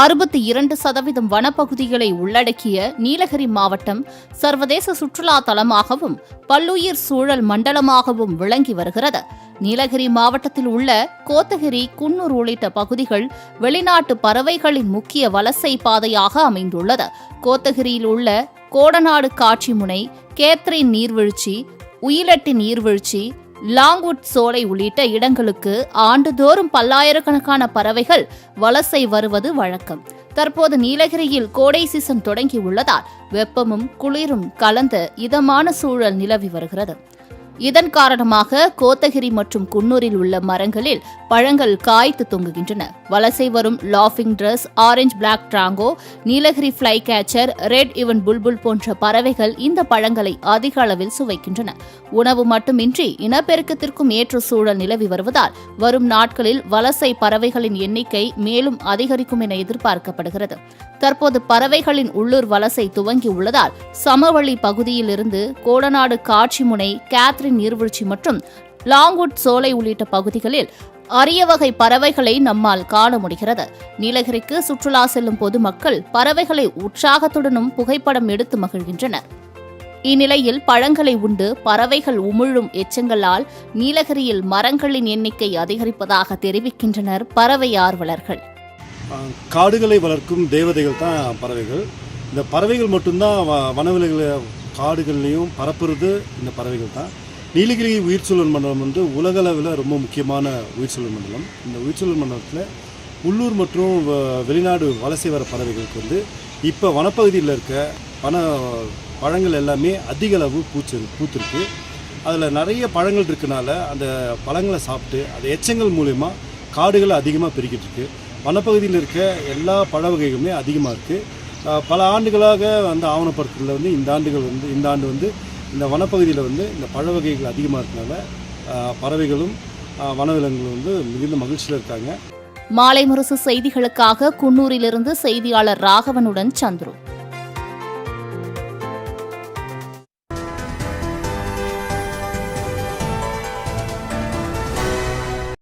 அறுபத்தி இரண்டு சதவீதம் வனப்பகுதிகளை உள்ளடக்கிய நீலகிரி மாவட்டம் சர்வதேச சுற்றுலா தலமாகவும் பல்லுயிர் சூழல் மண்டலமாகவும் விளங்கி வருகிறது. நீலகிரி மாவட்டத்தில் உள்ள கோத்தகிரி குன்னூர் உள்ளிட்ட பகுதிகள் வெளிநாட்டு பறவைகளின் முக்கிய வலசை பாதையாக அமைந்துள்ளது. கோத்தகிரியில் உள்ள கோடநாடு காட்சி முனை கேத்ரின் நீர்வீழ்ச்சி உயிலட்டி நீர்வீழ்ச்சி லாங்வுட் சோலை உள்ளிட்ட இடங்களுக்கு ஆண்டுதோறும் பல்லாயிரக்கணக்கான பறவைகள் வலசை வருவது வழக்கம். தற்போது நீலகிரியில் கோடை சீசன் தொடங்கி உள்ளதால் வெப்பமும் குளிரும் கலந்த இதமான சூழல் நிலவி வருகிறது. இதன் காரணமாக கோத்தகிரி மற்றும் குன்னூரில் உள்ள மரங்களில் பழங்கள் காய்த்து தொங்குகின்றன. வலசை வரும் லாஃபிங் thrush orange black drongo Nilgiri flycatcher red இவன் புல்புல் போன்ற பறவைகள் இந்த பழங்களை அதிக அளவில் சுவைக்கின்றன. உணவு மட்டுமின்றி இனப்பெருக்கத்திற்கும் ஏற்ற சூழல் நிலவி வருவதால் வரும் நாட்களில் வலசை பறவைகளின் எண்ணிக்கை மேலும் அதிகரிக்கும் என எதிர்பார்க்கப்படுகிறது. தற்போது பறவைகளின் உள்ளூர் வலசை துவங்கி உள்ளதால் சமவெளி பகுதியிலிருந்து கோடநாடு காட்சி முனை கேத்ரின் நீர்வீழ்ச்சி மற்றும் லாங்வுட் சோலை உள்ளிட்ட பகுதிகளில் அரிய வகை பறவைகளை நம்மால் காண முடிகிறது. நீலகிரிக்கு சுற்றுலா செல்லும் போது மக்கள் பறவைகளை உற்சாகத்துடனும் புகைப்படம் எடுத்து மகிழ்கின்றனர். இந்நிலையில் பழங்களை உண்டு பறவைகள் உமிழும் எச்சங்களால் நீலகிரியில் மரங்களின் எண்ணிக்கை அதிகரிப்பதாக தெரிவிக்கின்றனர் பறவை ஆர்வலர்கள். காடுகளை வளர்க்கும் தேவதைகள் தான் பறவைகள். இந்த பறவைகள் மட்டும்தான் வ வனவிலங்குகளை காடுகள்லையும் பரப்புறது இந்த பறவைகள் தான். நீலகிரி உயிர்ச்சூழல் மண்டலம் வந்து உலகளவில் ரொம்ப முக்கியமான உயிர்ச்சூழல் மண்டலம். இந்த உயிர்ச்சூழல் மண்டலத்தில் உள்ளூர் மற்றும் வ- வெளிநாடு வலசை வர பறவைகளுக்கு வந்து இப்போ வனப்பகுதியில் இருக்க வன பழங்கள் எல்லாமே அதிக அளவு பூச்சு பூத்திருக்கு. அதில் நிறைய பழங்கள் இருக்கனால அந்த பழங்களை சாப்பிட்டு அந்த எச்சங்கள் மூலயமா காடுகளை அதிகமாக பெருக்கிட்டு இருக்கு வனப்பகுதியில் இருக்க எல்லா பழ வகைகளுமே அதிகமாக இருக்குது பல ஆண்டுகளாக வந்து ஆவணப்படுத்துறதுல வந்து இந்த ஆண்டுகள் வந்து இந்த ஆண்டு வந்து இந்த வனப்பகுதியில் வந்து இந்த பழ வகைகள் அதிகமாக இருக்கனால பறவைகளும் வனவிலங்குகளும் வந்து மிகுந்த மகிழ்ச்சியில் இருக்காங்க. மாலை முரசு செய்திகளுக்காக குன்னூரிலிருந்து செய்தியாளர் ராகவனுடன் சந்துரு.